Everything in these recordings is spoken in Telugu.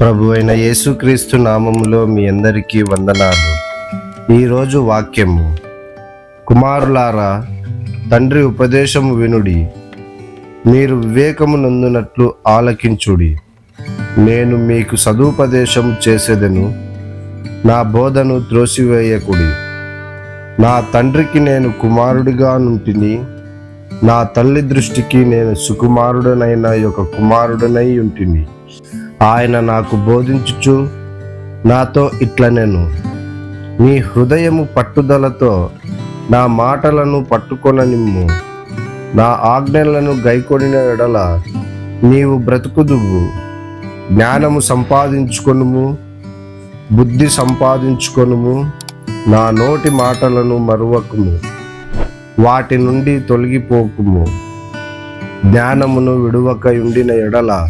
ప్రభు అయిన యేసుక్రీస్తు నామములో మీ అందరికీ వందనాలు. ఈరోజు వాక్యము కుమారులారా తండ్రి ఉపదేశము వినుడి. మీరు వివేకము నందునట్లు ఆలకించుడి. నేను మీకు సదుపదేశం చేసేదను నా బోధను త్రోసివేయకుడి. నా తండ్రికి నేను కుమారుడిగా నుంటిని నా తల్లి దృష్టికి నేను సుకుమారుడనైన ఒక కుమారుడనై ఉంటిని. ఆయన నాకు బోధించుచు నాతో ఇట్ల నేను. నీ హృదయము పట్టుదలతో నా మాటలను పట్టుకొననిమ్ము. నా ఆజ్ఞలను గైకొనిన ఎడల నీవు బ్రతుకుదువు. జ్ఞానము సంపాదించుకొనుము బుద్ధి సంపాదించుకొనుము నా నోటి మాటలను మరువకుము వాటి నుండి తొలగిపోకుము. జ్ఞానమును విడువక ఉండిన ఎడల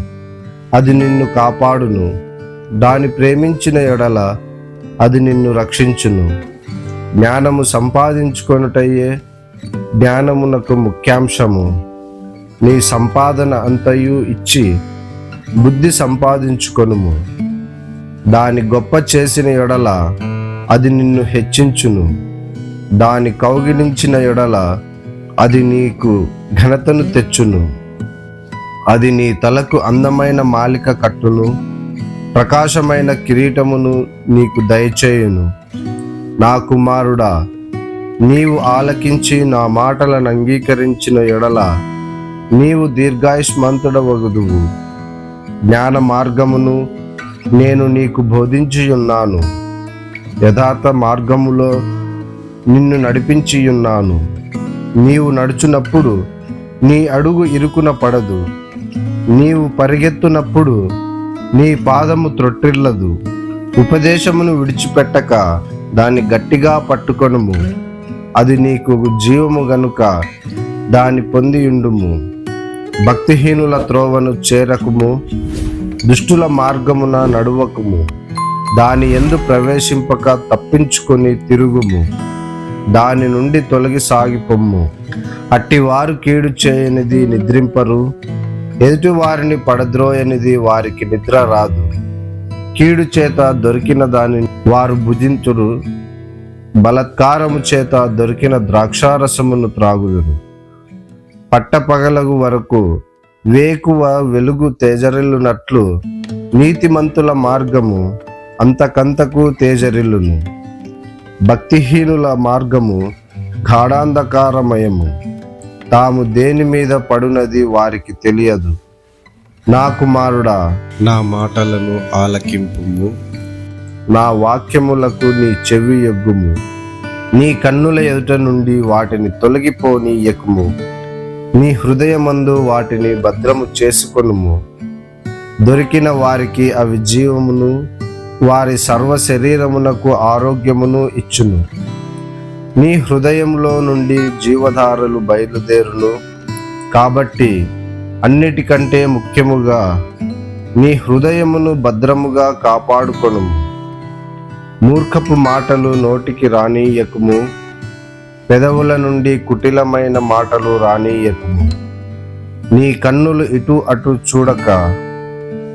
అది నిన్ను కాపాడును. దాని ప్రేమించిన ఎడల అది నిన్ను రక్షించును. జ్ఞానము సంపాదించుకొనుటయే జ్ఞానమునకు ముఖ్యాంశము. నీ సంపాదన అంతయు ఇచ్చి బుద్ధి సంపాదించుకొనుము. దాని గొప్ప చేసిన ఎడల అది నిన్ను హెచ్చించును. దాని కౌగిలించిన ఎడల అది నీకు ఘనతను తెచ్చును. అది నీ తలకు అందమైన మాలిక కట్టును ప్రకాశమైన కిరీటమును నీకు దయచేయును. నా కుమారుడా నీవు ఆలకించి నా మాటలను అంగీకరించిన ఎడల నీవు దీర్ఘాయుష్మంతుడవగుదువు. జ్ఞాన మార్గమును నేను నీకు బోధించి ఉన్నాను యథార్థ మార్గములో నిన్ను నడిపించి ఉన్నాను నీవు నడుచునప్పుడు నీ అడుగు ఇరుకున పడదు. నీవు పరిగెత్తునప్పుడు నీ పాదము త్రొట్టిల్లదు. ఉపదేశమును విడిచిపెట్టక దాన్ని గట్టిగా పట్టుకొనుము. అది నీకు జీవము గనుక దాని పొందియుండుము. భక్తిహీనుల త్రోవను చేరకుము. దుష్టుల మార్గమున నడువకుము. దాని ఎందు ప్రవేశింపక తప్పించుకొని తిరుగుము. దాని నుండి తొలగి సాగిపొమ్ము. అట్టివారు కీడు చేయనిది నిద్రింపరు. ఎదుటి వారిని పడద్రోయనిది వారికి నిద్ర రాదు. కీడు చేత దొరికిన దాని వారు భుజించురు. బలత్కారము చేత దొరికిన ద్రాక్షారసమును త్రాగుదురు. పట్టపగలగు వరకు వేకువ వెలుగు తేజరిల్లునట్లు నీతిమంతుల మార్గము అంతకంతకు తేజరిల్లును. భక్తిహీనుల మార్గము గాఢాంధకారమయము. తాము దేని మీద పడునది వారికి తెలియదు. నా కుమారుడా నా మాటలను ఆలకింపుము. నా వాక్యములకు నీ చెవి ఎగ్గుము. నీ కన్నుల ఎదుట నుండి వాటిని తొలగిపోని ఎక్కుము. నీ హృదయమందు వాటిని భద్రము చేసుకొనుము. దొరికిన వారికి అవి జీవమును వారి సర్వ శరీరమునకు ఆరోగ్యమును ఇచ్చును. నీ హృదయంలో నుండి జీవధారలు బయలుదేరును. కాబట్టి అన్నిటికంటే ముఖ్యముగా నీ హృదయమును భద్రముగా కాపాడుకొను. మూర్ఖపు మాటలు నోటికి రానీయకుము. పెదవుల నుండి కుటిలమైన మాటలు రానీయకుము. నీ కన్నులు ఇటు అటు చూడక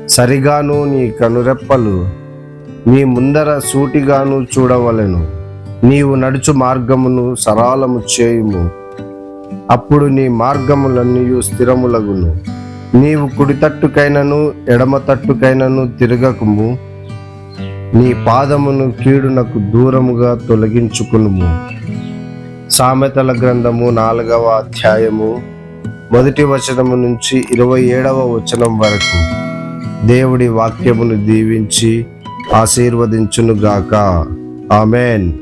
సరిగాను నీ కనురెప్పలు. నీ ముందర సూటిగాను చూడవలెను. నీవు నడుచు మార్గమును సరాలము చేయుము. అప్పుడు నీ మార్గములన్నీ స్థిరములగును. నీవు కుడి తట్టుకైనను ఎడమ తట్టుకైనను తిరగకుము. నీ పాదమును కీడునకు దూరముగా తొలగించుకునుము. సామెతల గ్రంథము నాలుగవ అధ్యాయము మొదటి వచనము నుంచి ఇరవై ఏడవ వచనం వరకు. దేవుడి వాక్యమును దీవించి ఆశీర్వదించునుగాక. ఆమెన్.